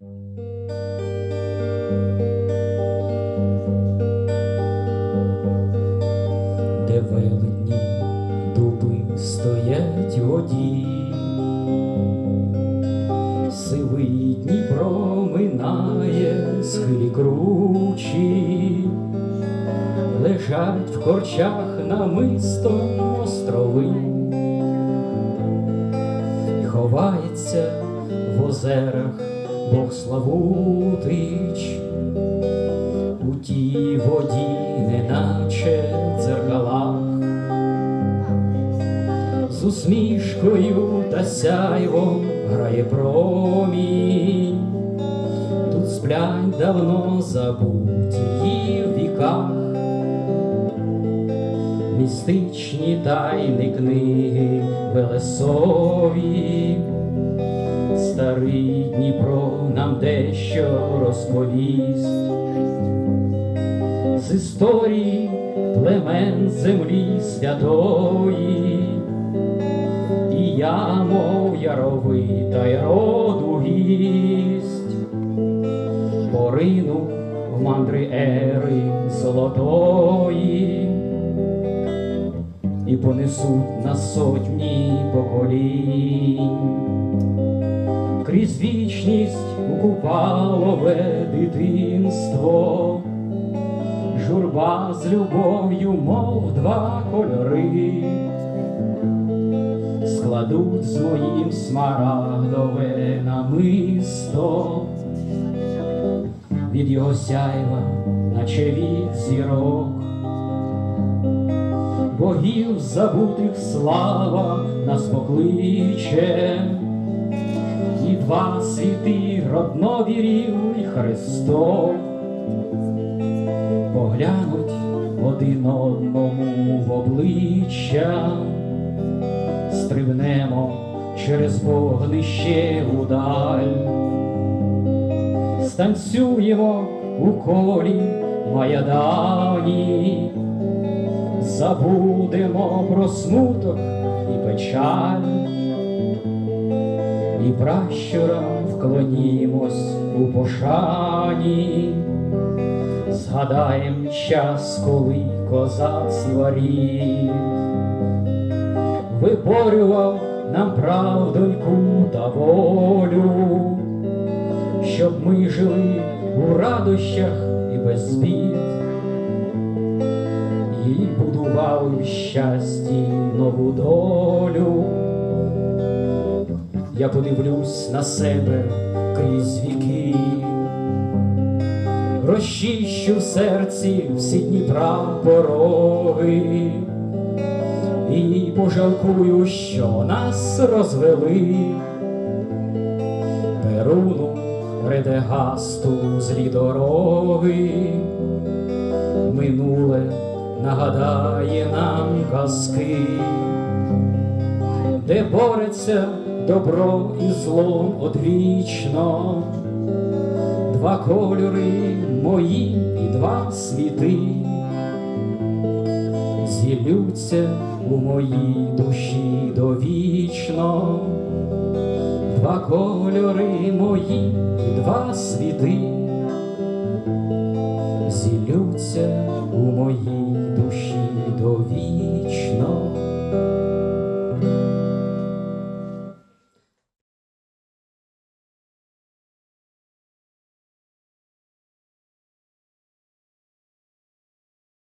де велетні дуби стоять воді, сивий Дніпро минає схилі кручі, лежать в корчах намисто острови, ховається в озерах Бог Славутич. У тій воді, неначе дзеркалах, з усмішкою та сяйвом грає промінь, тут сплять давно забуті в віках, містичні тайни книги Велесові. Старий Дніпро нам дещо розповість. З історії племен землі святої, і я, мов яровита й роду гість, порину в мандри ери золотої, і понесуть на сотні поколінь крізь вічність у купалове дитинство, журба з любов'ю, мов два кольори, складуть з моїм смарагдове намисто, від його сяйва, наче від зірок. Богів забутих слава нас покличе, два світи родновірів і Христов поглянуть один одному в обличчя, стрибнемо через вогнище удаль, станцюємо у колі маядані, забудемо про смуток і печаль і пращурам вклонімось у пошані, згадаєм час, коли козацтво рід виборював нам правдоньку та волю, щоб ми жили у радощах і без бід, і будували в щасті нову долю я подивлюсь на себе крізь віки, розчищу в серці всі Дніпра пороги, і пожалкую, що нас розвели, Перуну, Редегасту, злі дороги, минуле нагадає нам казки де бореться добро і злом одвічно, два кольори мої і два світи, зілються у моїй душі довічно, два кольори мої і два світи, зілються у моїй.